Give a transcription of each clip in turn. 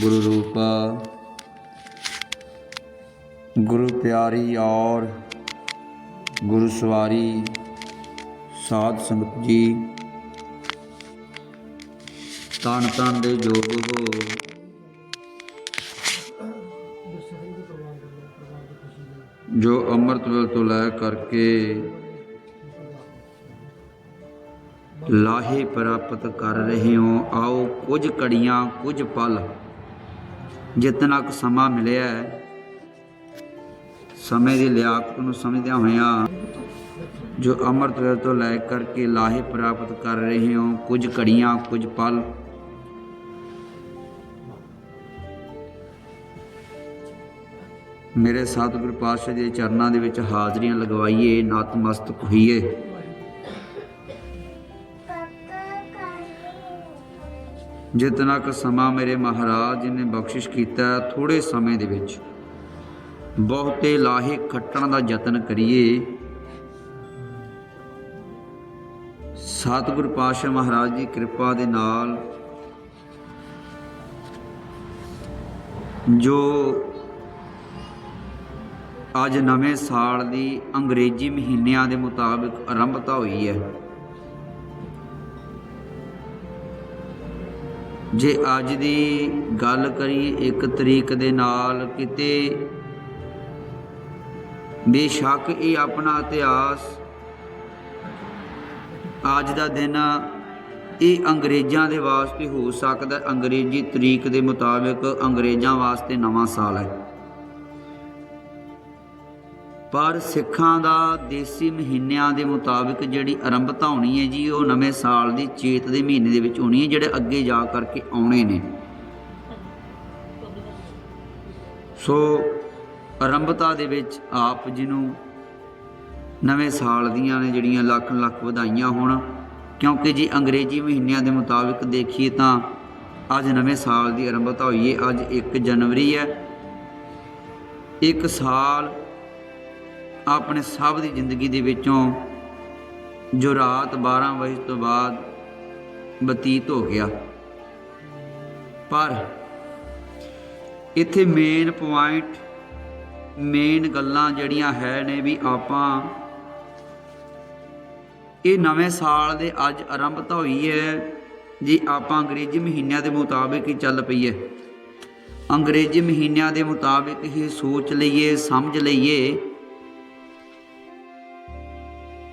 ਗੁਰੂ ਰੂਪਾ, ਗੁਰੂ ਪਿਆਰੀ ਔਰ ਗੁਰੂ ਸਵਾਰੀ ਸਾਧ ਸੰਗਤ ਜੀ। ਤਨ ਤਨ ਦੇ ਜੋਗ ਹੋ। ਜੋ ਅੰਮ੍ਰਿਤ ਵੇਲ ਤੋਂ ਲੈ ਕਰਕੇ ਲਾਹੇ ਪ੍ਰਾਪਤ ਕਰ ਰਹੇ ਹੋ, ਆਓ ਕੁਝ ਕੜੀਆਂ, ਕੁਝ ਪਲ ਜਿਤਨਾ ਕੁ ਸਮਾਂ ਮਿਲਿਆ ਹੈ, ਸਮੇਂ ਦੀ ਲਿਆਕਤ ਨੂੰ ਸਮਝਦਿਆਂ ਹੋਇਆਂ ਜੋ ਅੰਮ੍ਰਿਤ ਵੇਲ ਤੋਂ ਲੈ ਕਰਕੇ ਲਾਹੇ ਪ੍ਰਾਪਤ ਕਰ ਰਹੇ ਹੋ, ਕੁਝ ਘੜੀਆਂ, ਕੁਝ ਪਲ। ਮੇਰੇ ਸਤਿਗੁਰ ਪਾਤਸ਼ਾਹ ਦੇ ਚਰਨਾਂ ਦੇ ਵਿੱਚ ਹਾਜ਼ਰੀਆਂ ਲਗਵਾਈਏ, ਨਤਮਸਤਕ ਹੋਈਏ। ਜਿਤਨਾ ਕੁ ਸਮਾਂ ਮੇਰੇ ਮਹਾਰਾਜ ਜੀ ਨੇ ਬਖਸ਼ਿਸ਼ ਕੀਤਾ ਥੋੜੇ ਸਮੇਂ ਦੇ ਵਿੱਚ, ਬਹੁਤੇ ਲਾਹੇ ਖੱਟਣ ਦਾ ਯਤਨ ਕਰੀਏ। ਸਤਿਗੁਰ ਪਾਤਸ਼ਾਹ ਮਹਾਰਾਜ ਦੀ ਕਿਰਪਾ ਦੇ ਨਾਲ ਜੋ ਅੱਜ ਨਵੇਂ ਸਾਲ ਦੀ ਅੰਗਰੇਜ਼ੀ ਮਹੀਨਿਆਂ ਦੇ ਮੁਤਾਬਿਕ ਆਰੰਭਤਾ ਹੋਈ ਹੈ ਜੇ ਅੱਜ ਦੀ ਗੱਲ ਕਰੀਏ ਇੱਕ ਤਰੀਕ ਦੇ ਨਾਲ ਕਿਤੇ ਬੇਸ਼ੱਕ ਇਹ ਆਪਣਾ ਇਤਿਹਾਸ ਅੱਜ ਦਾ ਦਿਨ ਇਹ ਅੰਗਰੇਜ਼ਾਂ ਦੇ ਵਾਸਤੇ ਹੋ ਸਕਦਾ, ਅੰਗਰੇਜ਼ੀ ਤਰੀਕ ਦੇ ਮੁਤਾਬਿਕ ਅੰਗਰੇਜ਼ਾਂ ਵਾਸਤੇ ਨਵਾਂ ਸਾਲ ਹੈ। ਪਰ ਸਿੱਖਾਂ ਦਾ ਦੇਸੀ ਮਹੀਨਿਆਂ ਦੇ ਮੁਤਾਬਿਕ ਜਿਹੜੀ ਆਰੰਭਤਾ ਹੋਣੀ ਹੈ ਜੀ, ਉਹ ਨਵੇਂ ਸਾਲ ਦੀ ਚੇਤ ਦੇ ਮਹੀਨੇ ਦੇ ਵਿੱਚ ਹੋਣੀ ਹੈ, ਜਿਹੜੇ ਅੱਗੇ ਜਾ ਕਰਕੇ ਆਉਣੇ ਨੇ। ਸੋ ਆਰੰਭਤਾ ਦੇ ਵਿੱਚ ਆਪ ਜੀ ਨੂੰ ਨਵੇਂ ਸਾਲ ਦੀਆਂ ਨੇ ਜਿਹੜੀਆਂ ਲੱਖ ਲੱਖ ਵਧਾਈਆਂ ਹੋਣ, ਕਿਉਂਕਿ ਜੀ ਅੰਗਰੇਜ਼ੀ ਮਹੀਨਿਆਂ ਦੇ ਮੁਤਾਬਿਕ ਦੇਖੀਏ ਤਾਂ ਅੱਜ ਨਵੇਂ ਸਾਲ ਦੀ ਆਰੰਭਤਾ ਹੋਈ ਹੈ, ਅੱਜ 1 ਜਨਵਰੀ ਹੈ। ਇੱਕ ਸਾਲ ਆਪਣੇ ਸਭ ਦੀ ਜ਼ਿੰਦਗੀ ਦੇ ਵਿੱਚੋਂ ਜੋ ਰਾਤ 12 ਵਜੇ ਤੋਂ ਬਾਅਦ ਬਤੀਤ ਹੋ ਗਿਆ। ਪਰ ਇੱਥੇ ਮੇਨ ਪੁਆਇੰਟ ਮੇਨ ਗੱਲਾਂ ਜਿਹੜੀਆਂ ਹੈ ਨੇ ਵੀ ਆਪਾਂ ਇਹ ਨਵੇਂ ਸਾਲ ਦੇ ਅੱਜ ਆਰੰਭਤਾ ਹੋਈ ਹੈ ਜੀ ਆਪਾਂ ਅੰਗਰੇਜ਼ੀ ਮਹੀਨਿਆਂ ਦੇ ਮੁਤਾਬਿਕ ਹੀ ਚੱਲ ਪਈ ਹੈ। ਅੰਗਰੇਜ਼ੀ ਮਹੀਨਿਆਂ ਦੇ ਮੁਤਾਬਿਕ ਹੀ ਸੋਚ ਲਈਏ, ਸਮਝ ਲਈਏ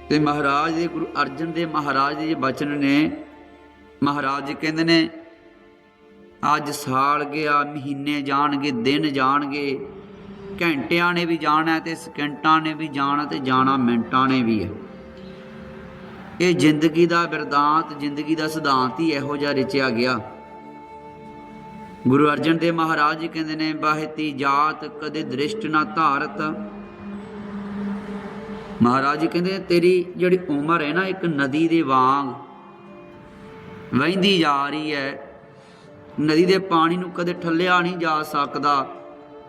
ਤੇ ਮਹਾਰਾਜ ਦੇ ਗੁਰੂ ਅਰਜਨ ਦੇ ਮਹਾਰਾਜ ਦੇ ਬਚਨ ਨੇ, ਮਹਾਰਾਜ ਜੀ ਕਹਿੰਦੇ ਨੇ, ਅੱਜ ਸਾਲ ਗਿਆ, ਮਹੀਨੇ ਜਾਣਗੇ, ਦਿਨ ਜਾਣਗੇ, ਘੰਟਿਆਂ ਨੇ ਵੀ ਜਾਣਾ ਹੈ ਤੇ ਸਕਿੰਟਾਂ ਨੇ ਵੀ ਜਾਣਾ ਤੇ ਜਾਣਾ ਮਿੰਟਾਂ ਨੇ ਵੀ ਹੈ। ਇਹ ਜ਼ਿੰਦਗੀ ਦਾ ਬਿਰਦਾਂਤ, ਜ਼ਿੰਦਗੀ ਦਾ ਸਿਧਾਂਤ ਹੀ ਇਹੋ ਜਿਹਾ ਰਚਿਆ ਗਿਆ। ਗੁਰੂ ਅਰਜਨ ਦੇਵ ਮਹਾਰਾਜ ਜੀ ਕਹਿੰਦੇ ਨੇ ਬਾਹਤੀ ਜਾਤ, ਕਦੇ ਦ੍ਰਿਸ਼ਟ ਨਾ ਧਾਰਤ ਮਹਾਰਾਜ ਜੀ ਕਹਿੰਦੇ, ਤੇਰੀ ਜਿਹੜੀ ਉਮਰ ਹੈ ਨਾ, ਇੱਕ ਨਦੀ ਦੇ ਵਾਂਗ ਵਹਿੰਦੀ ਜਾ ਰਹੀ ਹੈ। ਨਦੀ ਦੇ ਪਾਣੀ ਨੂੰ ਕਦੇ ਠੱਲਿਆ ਨਹੀਂ ਜਾ ਸਕਦਾ।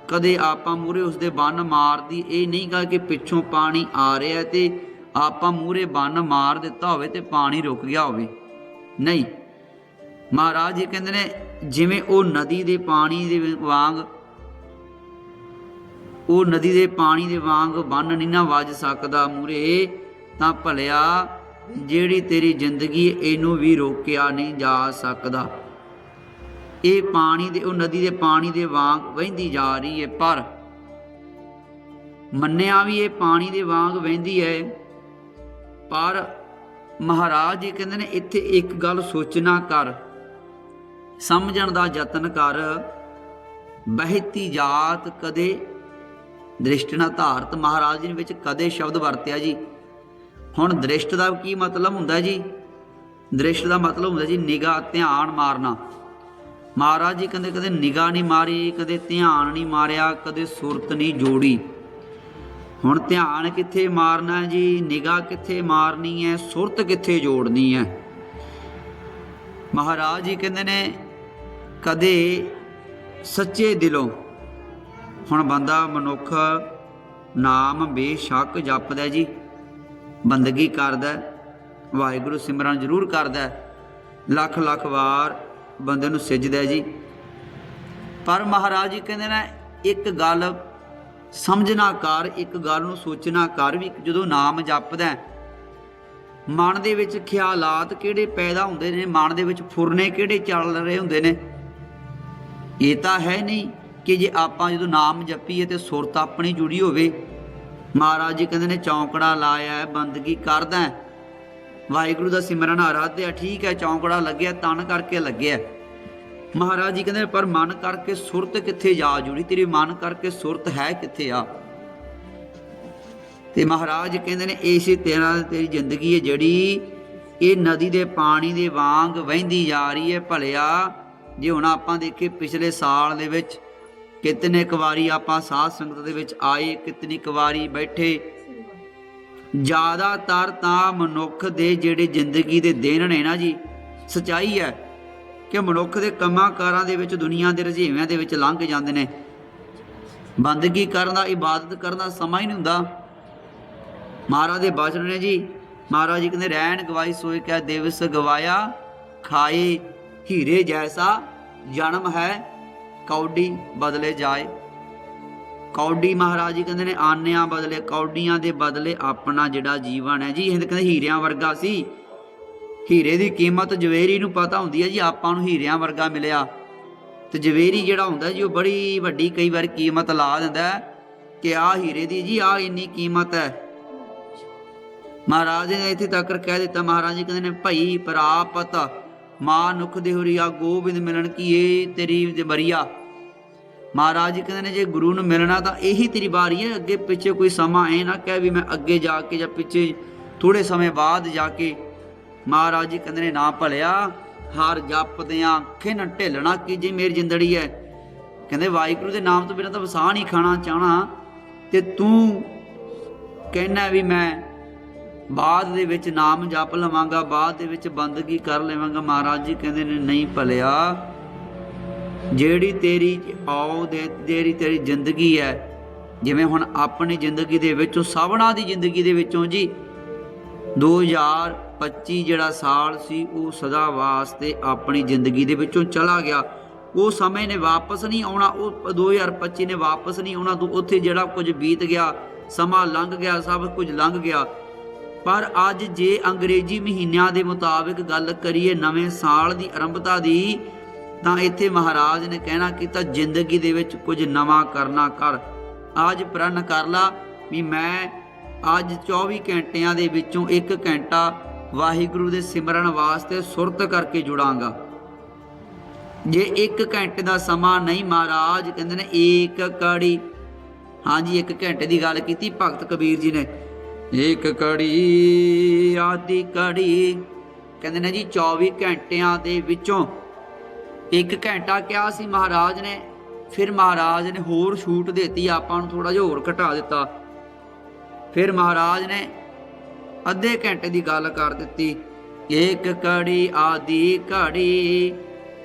ਕਦੇ ਆਪਾਂ ਮੂਰੇ ਉਸ ਦੇ ਬੰਨ ਮਾਰਦੀ, ਇਹ ਨਹੀਂ ਗਾ ਕਿ ਪਿੱਛੋਂ ਪਾਣੀ ਆ ਰਿਹਾ ਤੇ ਆਪਾਂ ਮੂਰੇ ਬੰਨ ਮਾਰ ਦਿੱਤਾ ਹੋਵੇ ਤੇ ਪਾਣੀ ਰੁਕ ਗਿਆ ਹੋਵੇ। ਨਹੀਂ। ਮਹਾਰਾਜ ਜੀ ਕਹਿੰਦੇ ਨੇ, ਜਿਵੇਂ ਉਹ ਨਦੀ ਦੇ ਪਾਣੀ ਦੇ ਵਾਂਗ ਉਹ ਨਦੀ ਦੇ ਪਾਣੀ ਦੇ ਵਾਂਗ ਬੰਨ ਨਹੀਂ ਨਾ ਵੱਜ ਸਕਦਾ ਮੂਰੇ, ਤਾਂ ਭਲਿਆ ਜਿਹੜੀ ਤੇਰੀ ਜ਼ਿੰਦਗੀ ਇਹਨੂੰ ਵੀ ਰੋਕਿਆ ਨਹੀਂ ਜਾ ਸਕਦਾ। ਇਹ ਪਾਣੀ ਦੇ, ਉਹ ਨਦੀ ਦੇ ਪਾਣੀ ਦੇ ਵਾਂਗ ਵਹਿੰਦੀ ਜਾ ਰਹੀ ਹੈ, ਪਰ ਮੰਨਿਆ ਵੀ ਇਹ ਪਾਣੀ ਦੇ ਵਾਂਗ ਵਹਿੰਦੀ ਹੈ। ਪਰ ਮਹਾਰਾਜ ਜੀ ਕਹਿੰਦੇ ਨੇ, ਇੱਥੇ ਇੱਕ ਗੱਲ ਸੋਚਣਾ ਕਰ, ਸਮਝਣ ਦਾ ਯਤਨ ਕਰ। ਬਹਿਤੀ ਜਾਤ ਕਦੇ ਦ੍ਰਿਸ਼ਟ ਨਾ ਧਾਰਤ ਮਹਾਰਾਜ ਜੀ ਨੇ ਵਿੱਚ ਕਦੇ ਸ਼ਬਦ ਵਰਤਿਆ ਜੀ। ਹੁਣ ਦ੍ਰਿਸ਼ਟ ਦਾ ਕੀ ਮਤਲਬ ਹੁੰਦਾ ਜੀ? ਦ੍ਰਿਸ਼ਟ ਦਾ ਮਤਲਬ ਹੁੰਦਾ ਜੀ ਨਿਗਾਹ, ਧਿਆਨ ਮਾਰਨਾ। ਮਹਾਰਾਜ ਜੀ ਕਹਿੰਦੇ ਕਦੇ ਨਿਗਾਹ ਨਹੀਂ ਮਾਰੀ, ਕਦੇ ਧਿਆਨ ਨਹੀਂ ਮਾਰਿਆ, ਕਦੇ ਸੁਰਤ ਨਹੀਂ ਜੋੜੀ। ਹੁਣ ਧਿਆਨ ਕਿੱਥੇ ਮਾਰਨਾ ਜੀ? ਨਿਗਾਹ ਕਿੱਥੇ ਮਾਰਨੀ ਹੈ? ਸੁਰਤ ਕਿੱਥੇ ਜੋੜਨੀ ਹੈ? ਮਹਾਰਾਜ ਜੀ ਕਹਿੰਦੇ ਨੇ ਕਦੇ ਸੱਚੇ ਦਿਲੋਂ ਹੁਣ ਬੰਦਾ ਮਨੁੱਖ ਨਾਮ ਬੇਸ਼ੱਕ ਜਪਦਾ ਜੀ। ਬੰਦਗੀ ਕਰਦਾ ਵਾਹਿਗੁਰੂ ਸਿਮਰਨ ਜ਼ਰੂਰ ਕਰਦਾ ਲੱਖ ਲੱਖ ਵਾਰ ਬੰਦੇ ਨੂੰ ਸਿਜਦਾ ਜੀ। ਪਰ ਮਹਾਰਾਜ ਜੀ ਕਹਿੰਦੇ ਨੇ, ਇੱਕ ਗੱਲ ਸਮਝਣਾ ਕਰ, ਇੱਕ ਗੱਲ ਨੂੰ ਸੋਚਣਾ ਕਰ ਵੀ ਜਦੋਂ ਨਾਮ ਜਪਦਾ ਮਨ ਦੇ ਵਿੱਚ ਖਿਆਲਾਤ ਕਿਹੜੇ ਪੈਦਾ ਹੁੰਦੇ ਨੇ, ਮਨ ਦੇ ਵਿੱਚ ਫੁਰਨੇ ਕਿਹੜੇ ਚੱਲ ਰਹੇ ਹੁੰਦੇ ਨੇ? ਇਹ ਤਾਂ ਹੈ ਨਹੀਂ। ਕਿ ਜੇ ਆਪਾਂ ਜਦੋਂ ਨਾਮ ਜਪੀਏ ਤੇ ਸੁਰਤ ਆਪਣੀ ਜੁੜੀ ਹੋਵੇ, ਮਹਾਰਾਜ ਜੀ ਕਹਿੰਦੇ ਨੇ, ਚੌਂਕੜਾ ਲਾਇਆ ਬੰਦਗੀ ਕਰਦਾ ਵਾਹਿਗੁਰੂ ਦਾ ਸਿਮਰਨ ਆਰਾਧਿਆ, ਠੀਕ ਹੈ, ਚੌਂਕੜਾ ਲੱਗਿਆ, ਤਨ ਕਰਕੇ ਲੱਗਿਆ ਮਹਾਰਾਜ ਜੀ ਕਹਿੰਦੇ ਪਰ ਮਨ ਕਰਕੇ ਸੁਰਤ ਕਿੱਥੇ ਜਾ ਜੁੜੀ? ਤੇਰੀ ਮਨ ਕਰਕੇ ਸੁਰਤ ਹੈ ਕਿੱਥੇ ਆ? ਤੇ ਮਹਾਰਾਜ ਕਹਿੰਦੇ ਨੇ, ਇਸੇ ਤੇਰਾ ਤੇਰੀ ਜ਼ਿੰਦਗੀ ਹੈ ਜਿਹੜੀ, ਇਹ ਨਦੀ ਦੇ ਪਾਣੀ ਦੇ ਵਾਂਗ ਵਹਿੰਦੀ ਜਾ ਰਹੀ ਹੈ। ਭਲਿਆ, ਜੇ ਹੁਣ ਆਪਾਂ ਦੇਖੇ ਪਿਛਲੇ ਸਾਲ ਦੇ ਵਿੱਚ ਕਿਤਨੇ ਕੁ ਵਾਰੀ ਆਪਾਂ ਸਾਧ ਸੰਗਤ ਦੇ ਵਿੱਚ ਆਏ, ਕਿਤਨੀ ਕੁ ਵਾਰੀ ਬੈਠੇ। ਜ਼ਿਆਦਾਤਰ ਤਾਂ ਮਨੁੱਖ ਦੇ ਜਿਹੜੇ ਜ਼ਿੰਦਗੀ ਦੇ ਦਿਨ ਨੇ ਨਾ ਜੀ, ਸਚਾਈ ਹੈ ਕਿ ਮਨੁੱਖ ਦੇ ਕੰਮਾਂ ਕਾਰਾਂ ਦੇ ਵਿੱਚ, ਦੁਨੀਆ ਦੇ ਰੁਝੇਵਿਆਂ ਦੇ ਵਿੱਚ ਲੰਘ ਜਾਂਦੇ ਨੇ। ਬੰਦਗੀ ਕਰਨ ਦਾ, ਇਬਾਦਤ ਕਰਨ ਦਾ ਸਮਾਂ ਹੀ ਨਹੀਂ ਹੁੰਦਾ। ਮਹਾਰਾਜ ਦੇ ਬਚਨ ਨੇ ਜੀ, ਮਹਾਰਾਜ ਜੀ ਕਹਿੰਦੇ, ਰਹਿਣ ਗਵਾਈ ਸੋਏ ਕਿਆ ਦਿਵਸ ਗਵਾਇਆ, ਖਾਏ ਹੀਰੇ ਜੈਸਾ ਜਨਮ ਹੈ। ਕੌਡੀ ਬਦਲੇ ਜਾਏ। ਕੌਡੀ ਮਹਾਰਾਜ ਜੀ ਕਹਿੰਦੇ ਨੇ, ਆਨਿਆਂ ਬਦਲੇ, ਕੌਡੀਆਂ ਦੇ ਬਦਲੇ ਆਪਣਾ ਜਿਹੜਾ ਜੀਵਨ ਹੈ ਜੀ, ਇਹ ਕਹਿੰਦੇ ਹੀਰਿਆਂ ਵਰਗਾ ਸੀ। ਹੀਰੇ ਦੀ ਕੀਮਤ ਜਵੇਰੀ ਨੂੰ ਪਤਾ ਹੁੰਦੀ ਹੈ ਜੀ, ਆਪਾਂ ਨੂੰ ਹੀਰਿਆਂ ਵਰਗਾ ਮਿਲਿਆ। ਤੇ ਜਵੇਰੀ ਜਿਹੜਾ ਹੁੰਦਾ ਜੀ, ਉਹ ਬੜੀ ਵੱਡੀ ਕਈ ਵਾਰ ਕੀਮਤ ਲਾ ਦਿੰਦਾ ਕਿ ਆ ਹੀਰੇ ਦੀ ਜੀ ਆ ਇੰਨੀ ਕੀਮਤ ਹੈ। ਮਹਾਰਾਜ ਨੇ ਇੱਥੇ ਤੱਕ ਕਹਿ ਦਿੱਤਾ, ਮਹਾਰਾਜ ਜੀ ਕਹਿੰਦੇ ਨੇ, ਭਈ ਪ੍ਰਾਪਤ ਮਾਂ ਨੁਖ ਦੇ ਹੁਰੀਆ, ਗੋਬਿੰਦ ਮਿਲਣ ਕੀ ਏ ਤੇਰੀ ਤੇ ਬਰੀਆ? ਮਹਾਰਾਜ ਜੀ ਕਹਿੰਦੇ ਨੇ, ਜੇ ਗੁਰੂ ਨੂੰ ਮਿਲਣਾ ਤਾਂ ਇਹੀ ਤੇਰੀ ਵਾਰੀ ਹੈ, ਅੱਗੇ ਪਿੱਛੇ ਕੋਈ ਸਮਾਂ ਐ ਨਾ ਕਹਿ ਵੀ ਮੈਂ ਅੱਗੇ ਜਾ ਕੇ ਜਾਂ ਪਿੱਛੇ ਥੋੜੇ ਸਮੇਂ ਬਾਅਦ ਜਾ ਕੇ ਮਹਾਰਾਜ ਜੀ ਕਹਿੰਦੇ ਨੇ, ਨਾ ਭਲਿਆ, ਹਰ ਜਪਦਿਆਂ ਖਿਨ ਢਿੱਲਣਾ ਕੀ ਜੇ ਮੇਰੀ ਜਿੰਦੜੀ ਹੈ। ਕਹਿੰਦੇ, ਵਾਹਿਗੁਰੂ ਦੇ ਨਾਮ ਤੋਂ ਬਿਨਾਂ ਤਾਂ ਵਸਾਹ ਨਹੀਂ ਖਾਣਾ ਚਾਹਣਾ। ਤੇ ਤੂੰ ਕਹਿਣਾ ਵੀ ਮੈਂ ਬਾਅਦ ਦੇ ਵਿੱਚ ਨਾਮ ਜਪ ਲਵਾਂਗਾ, ਬਾਅਦ ਦੇ ਵਿੱਚ ਬੰਦਗੀ ਕਰ ਲਵਾਂਗਾ। ਮਹਾਰਾਜ ਜੀ ਕਹਿੰਦੇ ਨੇ, ਨਹੀਂ ਭਲਿਆ ਜਿਹੜੀ ਤੇਰੀ ਆਉ ਦੇ ਜਿਹੜੀ ਤੇਰੀ ਜ਼ਿੰਦਗੀ ਹੈ, ਜਿਵੇਂ ਹੁਣ ਆਪਣੀ ਜ਼ਿੰਦਗੀ ਦੇ ਵਿੱਚੋਂ ਸਭਨਾ ਦੀ ਜ਼ਿੰਦਗੀ ਦੇ ਵਿੱਚੋਂ ਜੀ 2025 ਜਿਹੜਾ ਸਾਲ ਸੀ, ਉਹ ਸਦਾ ਵਾਸਤੇ ਆਪਣੀ ਜ਼ਿੰਦਗੀ ਦੇ ਵਿੱਚੋਂ ਚਲਾ ਗਿਆ। ਉਹ ਸਮੇਂ ਨੇ ਵਾਪਸ ਨਹੀਂ ਆਉਣਾ, ਉਹ 2025 ਨੇ ਵਾਪਸ ਨਹੀਂ ਆਉਣਾ, ਤੂੰ ਉੱਥੇ ਜਿਹੜਾ ਕੁਝ ਬੀਤ ਗਿਆ, ਸਮਾਂ ਲੰਘ ਗਿਆ, ਸਭ ਕੁਝ ਲੰਘ ਗਿਆ। ਪਰ ਅੱਜ ਜੇ ਅੰਗਰੇਜ਼ੀ ਮਹੀਨਿਆਂ ਦੇ ਮੁਤਾਬਿਕ ਗੱਲ ਕਰੀਏ, ਨਵੇਂ ਸਾਲ ਦੀ ਆਰੰਭਤਾ ਦੀ ਤਾਂ ਇੱਥੇ ਮਹਾਰਾਜ ਨੇ ਕਹਿਣਾ ਕੀਤਾ, ਜ਼ਿੰਦਗੀ ਦੇ ਵਿੱਚ ਕੁਝ ਨਵਾਂ ਕਰਨਾ ਕਰ। ਅੱਜ ਪ੍ਰਣ ਕਰ ਲਾ ਵੀ ਮੈਂ ਅੱਜ 24 ਘੰਟਿਆਂ ਦੇ ਵਿੱਚੋਂ 1 ਘੰਟਾ ਵਾਹਿਗੁਰੂ ਦੇ ਸਿਮਰਨ ਵਾਸਤੇ ਸੁਰਤ ਕਰਕੇ ਜੁੜਾਂਗਾ। ਜੇ 1 ਘੰਟੇ ਦਾ ਸਮਾਂ ਨਹੀਂ ਮਹਾਰਾਜ, ਕਹਿੰਦੇ ਨੇ ਏਕ ਕੜੀ। ਹਾਂਜੀ 1 ਘੰਟੇ ਦੀ ਗੱਲ ਕੀਤੀ ਭਗਤ ਕਬੀਰ ਜੀ ਨੇ। ਏਕ ਕੜੀ ਆਦੀ ਕੜੀ। ਕਹਿੰਦੇ ਨੇ ਜੀ 24 ਘੰਟਿਆਂ ਦੇ ਵਿੱਚੋਂ ਇੱਕ ਘੰਟਾ ਕਿਹਾ ਸੀ ਮਹਾਰਾਜ ਨੇ, ਫਿਰ ਮਹਾਰਾਜ ਨੇ ਹੋਰ ਛੂਟ ਦਿੱਤੀ, ਆਪਾਂ ਨੂੰ ਥੋੜਾ ਜਿਹਾ ਹੋਰ ਘਟਾ ਦਿੱਤਾ। ਫਿਰ ਮਹਾਰਾਜ ਨੇ ਅੱਧੇ ਘੰਟੇ ਦੀ ਗੱਲ ਕਰ ਦਿੱਤੀ, ਇੱਕ ਕੜੀ ਆਦੀ ਘੜੀ,